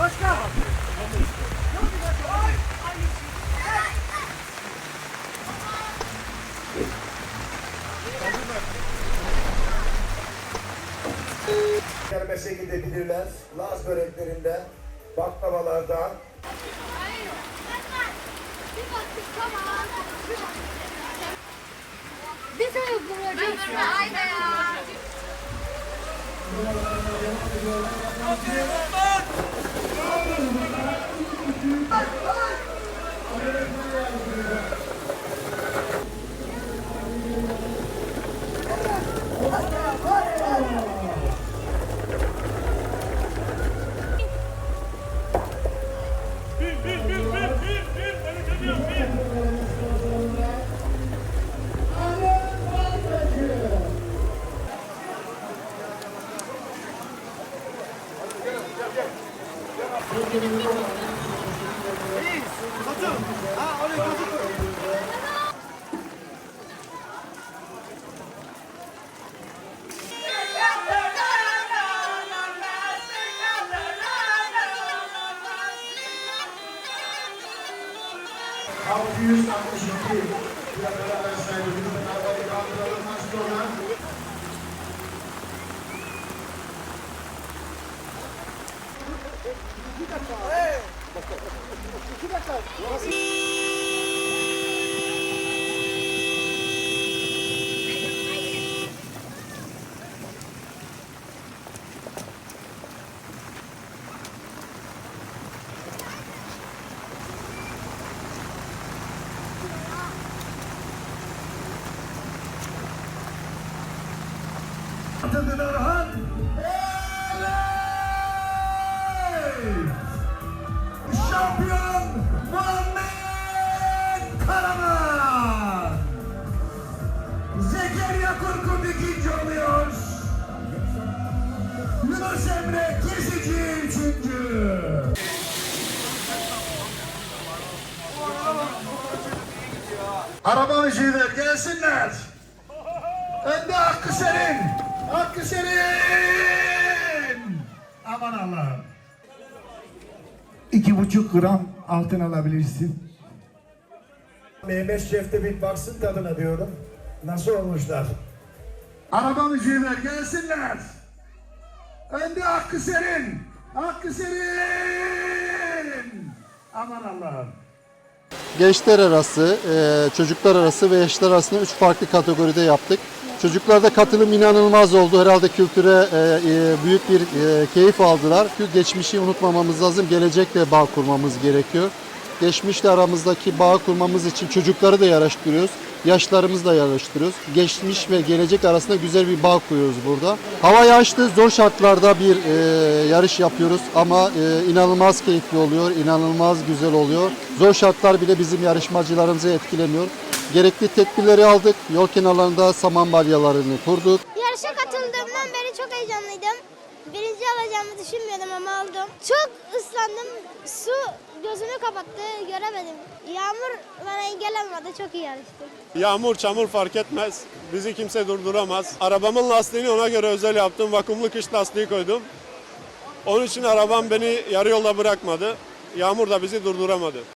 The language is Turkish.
Başka. Gelmese gidebilirler. Laz böreklerinde, baklavalardan, Bir tane vuracağım. Haydi ya. Reis, satın. Ha, oraya plakalar vesaire lütfen arabayı kaldıralım sonra. Atıldı Orhan. Evet! Şampiyon Muhammed Karaman. Zekeriya Korkut ikinci oluyor. Yunus Emre Kesici üçüncü. Araba müziğiler gelsinler. Önde Hakkı Serin. Hakkı Serin. Aman Allah'ım. İki buçuk gram altın alabilirsin. Mehmet Şef'te bir baksın tadına diyorum. Nasıl olmuşlar? Araba müziğiler gelsinler. Önde Hakkı Serin. Hakkı Serin. Aman Allah'ım. Gençler arası, e, çocuklar arası ve yaşlar arasında üç farklı kategoride yaptık. Çocuklarda katılım inanılmaz oldu. Herhalde kültüre e, e, büyük bir keyif aldılar. Çünkü geçmişi unutmamamız lazım. Gelecekle bağ kurmamız gerekiyor. Geçmişle aramızdaki bağ kurmamız için çocukları da yarıştırıyoruz. Yaşlarımızı da yarıştırıyoruz. Geçmiş ve gelecek arasında güzel bir bağ kuruyoruz burada. Hava yağışlı, zor şartlarda bir e, yarış yapıyoruz ama e, inanılmaz keyifli oluyor, inanılmaz güzel oluyor. Zor şartlar bile bizim yarışmacılarımızı etkilemiyor. Gerekli tedbirleri aldık. Yol kenarlarında saman balyalarını kurduk. Yarışa katıldığımdan beri çok heyecanlıydım. Birinci alacağımı düşünmüyordum ama aldım. Çok ıslandım. Su gözümü kapattı. Göremedim. Yağmur bana engel olmadı. Çok iyi yarıştım. Yağmur, çamur fark etmez. Bizi kimse durduramaz. Arabamın lastiğini ona göre özel yaptım. Vakumlu kış lastiği koydum. Onun için arabam beni yarı yolda bırakmadı. Yağmur da bizi durduramadı.